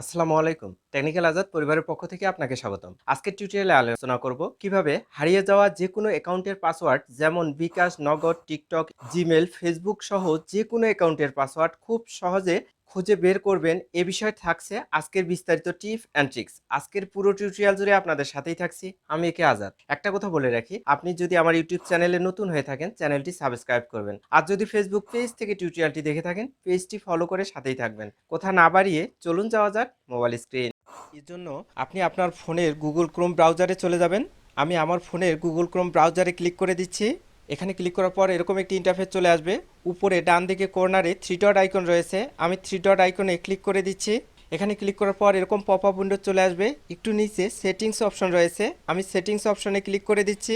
আসসালামু আলাইকুম। টেকনিক্যাল আজাদ পরিবারের পক্ষ থেকে আপনাকে স্বাগতম। আজকের টিউটোরিয়ালে আলোচনা করব কীভাবে হারিয়ে যাওয়া যে কোনো অ্যাকাউন্টের পাসওয়ার্ড যেমন বিকাশ, নগদ, টিকটক জিমেল ফেসবুক সহ যে কোনো অ্যাকাউন্টের পাসওয়ার্ড খুব সহজে খুঁজে বের করবেন, এ বিষয়ে থাকছে আজকের বিস্তারিত টিপ অ্যান্ড ট্রিক্স। আজকের পুরো টিউটোরিয়াল জুড়ে আপনাদের সাথেই থাকছি, আমি একে আজাদ। একটা কথা বলে রাখি, আপনি যদি আমার ইউটিউব চ্যানেলে নতুন হয়ে থাকেন, চ্যানেলটি সাবস্ক্রাইব করবেন। আর যদি ফেসবুক পেজ থেকে টিউটোরিয়ালটি দেখে থাকেন, পেজটি ফলো করে সাথেই থাকবেন। কথা না বাড়িয়ে চলুন যাওয়া যাক মোবাইল স্ক্রিন। এর জন্য আপনি আপনার ফোনের গুগল ক্রোম ব্রাউজারে চলে যাবেন। আমি আমার ফোনের গুগল ক্রোম ব্রাউজারে ক্লিক করে দিচ্ছি। এখানে ক্লিক করার পর এরকম একটি ইন্টারফেস চলে আসবে। উপরে ডান দিকে কর্নারে থ্রি ডট আইকন রয়েছে। আমি থ্রি ডট আইকনে ক্লিক করে দিচ্ছি। এখানে ক্লিক করার পর এরকম পপ আপ উইন্ডো চলে আসবে। একটু নিচে সেটিংস অপশন রয়েছে। আমি সেটিংস অপশনে ক্লিক করে দিচ্ছি।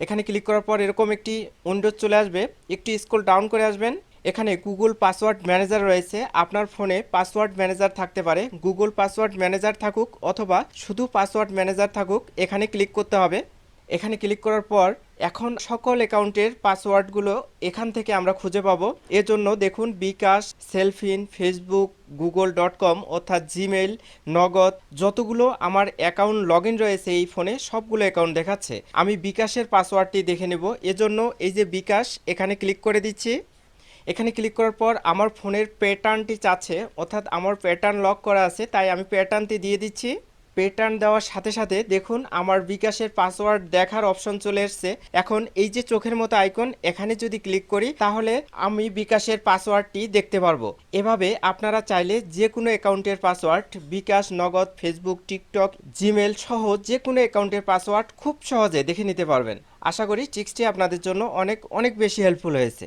এখানে ক্লিক করার পর এরকম একটি উইন্ডো চলে আসবে। একটু স্ক্রল ডাউন করে আসবেন। এখানে গুগল পাসওয়ার্ড ম্যানেজার রয়েছে। আপনার ফোনে পাসওয়ার্ড ম্যানেজার থাকতে পারে। গুগল পাসওয়ার্ড ম্যানেজার থাকুক অথবা শুধু পাসওয়ার্ড ম্যানেজার থাকুক, এখানে ক্লিক করতে হবে। এখানে ক্লিক করার পর এখন সকল অ্যাকাউন্টের পাসওয়ার্ডগুলো এখান থেকে আমরা খুঁজে পাবো। এজন্য দেখুন bKash, Cellfin, Facebook, Google dot com অর্থাৎ জিমেইল, নগদ, যতগুলো আমার অ্যাকাউন্ট লগ রয়েছে এই ফোনে সবগুলো অ্যাকাউন্ট দেখাচ্ছে। আমি বিকাশের পাসওয়ার্ডটি দেখে নেব। এজন্য এই যে বিকাশ, এখানে ক্লিক করে দিচ্ছি। এখানে ক্লিক করার পর আমার ফোনের প্যাটার্নটি চাচ্ছে, অর্থাৎ আমার প্যাটার্ন লক করা আছে, তাই আমি প্যাটার্নটি দিয়ে দিচ্ছি। প্যাটার্ন দেওয়ার সাথে সাথে দেখুন আমার বিকাশের পাসওয়ার্ড দেখার অপশন চলে এসছে। এখন এই যে চোখের মতো আইকন এখানে যদি ক্লিক করি, তাহলে আমি বিকাশের পাসওয়ার্ডটি দেখতে পারব। এভাবে আপনারা চাইলে যে কোনো অ্যাকাউন্টের পাসওয়ার্ড বিকাশ, নগদ ফেসবুক টিকটক জিমেল সহ যে কোনো অ্যাকাউন্টের পাসওয়ার্ড খুব সহজে দেখে নিতে পারবেন। আশা করি ট্রিক্সটি আপনাদের জন্য অনেক অনেক বেশি হেল্পফুল হয়েছে।